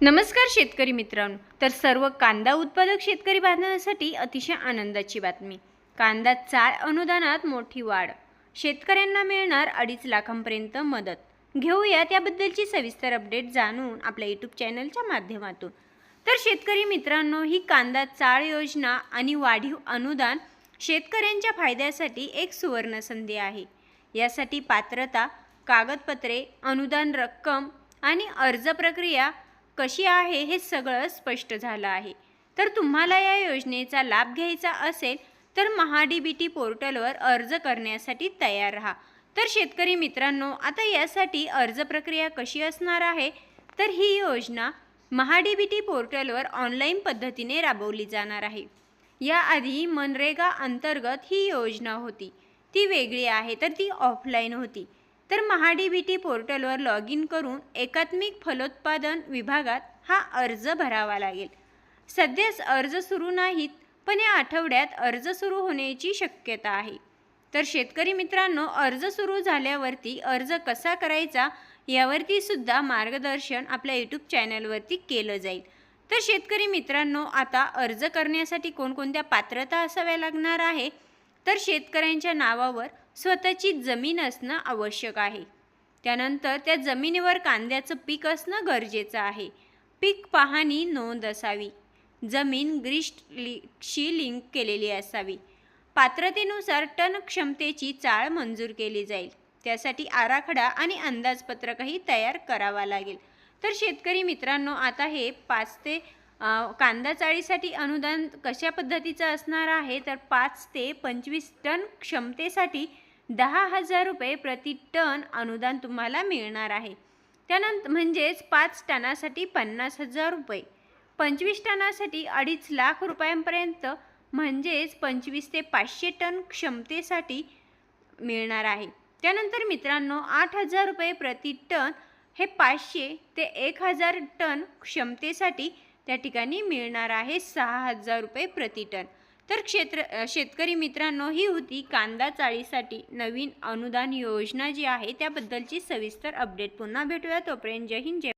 नमस्कार शेतकरी मित्रांनो. तर सर्व कांदा उत्पादक शेतकरी बांधवांसाठी अतिशय आनंदाची बातमी. कांदा चाळ अनुदानात मोठी वाढ. शेतकऱ्यांना मिळणार अडीच लाखांपर्यंत मदत. घेऊया त्याबद्दलची सविस्तर अपडेट जाणून आपल्या यूट्यूब चॅनलच्या माध्यमातून. तर शेतकरी मित्रांनो ही कांदा चाळ योजना आणि वाढीव अनुदान शेतकऱ्यांच्या फायद्यासाठी एक सुवर्ण संधी आहे. यासाठी पात्रता कागदपत्रे अनुदान रक्कम आणि अर्ज प्रक्रिया कशी आहे हे सगळं स्पष्ट झालं आहे. तर तुम्हाला या योजनेचा लाभ घ्यायचा असेल तर महाडी बी टी पोर्टलवर अर्ज करण्यासाठी तयार राहा. तर शेतकरी मित्रांनो आता यासाठी अर्ज प्रक्रिया कशी असणार आहे? तर ही योजना महाडी बी टी पोर्टलवर ऑनलाईन पद्धतीने राबवली जाणार आहे. याआधी मनरेगा अंतर्गत ही योजना होती. ती वेगळी आहे तर ती ऑफलाईन होती. तर महाडी बी टी पोर्टलवर लॉग इन करून एकात्मिक फलोत्पादन विभागात हा अर्ज भरावा लागेल. सध्याच अर्ज सुरू नाहीत पण या आठवड्यात अर्ज सुरू होण्याची शक्यता आहे. तर शेतकरी मित्रांनो अर्ज सुरू झाल्यावरती अर्ज कसा करायचा यावरती सुद्धा मार्गदर्शन आपल्या यूट्यूब चॅनलवरती केलं जाईल. तर शेतकरी मित्रांनो आता अर्ज करण्यासाठी कोणकोणत्या पात्रता असाव्या लागणार आहे? तर शेतकऱ्यांच्या नावावर स्वतःची जमीन असणं आवश्यक आहे. त्यानंतर त्या जमिनीवर कांद्याचं पीक असणं गरजेचं आहे. पीक पाहणी नोंद असावी. जमीन ग्रीष्टशी लिंक केलेली असावी. पात्रतेनुसार टन क्षमतेची चाळ मंजूर केली जाईल. त्यासाठी आराखडा आणि अंदाजपत्रकही तयार करावा लागेल. तर शेतकरी मित्रांनो आता हे पाच ते कांदा चाळीसाठी अनुदान कशा पद्धतीचं असणार आहे? तर पाच ते पंचवीस टन क्षमतेसाठी दहा हजार रुपये प्रति टन अनुदान तुम्हाला मिळणार आहे. त्यानंतर म्हणजेच पाच टनासाठी पन्नास हजार रुपये. पंचवीस टनासाठी अडीच लाख रुपयांपर्यंत म्हणजेच पंचवीस ते पाचशे टन क्षमतेसाठी मिळणार आहे. त्यानंतर मित्रांनो आठ हजार रुपये प्रति टन हे पाचशे ते एक हजार टन क्षमतेसाठी त्या ठिकाणी मिळणार आहे सहा हजार रुपये प्रति टन. तर क्षेत्र शेतकरी मित्रांनो ही होती कांदा चाळीसाठी नवीन अनुदान योजना जी आहे त्याबद्दलची सविस्तर अपडेट पुन्हा भेटूया. तोपर्यंत जय हिंद जय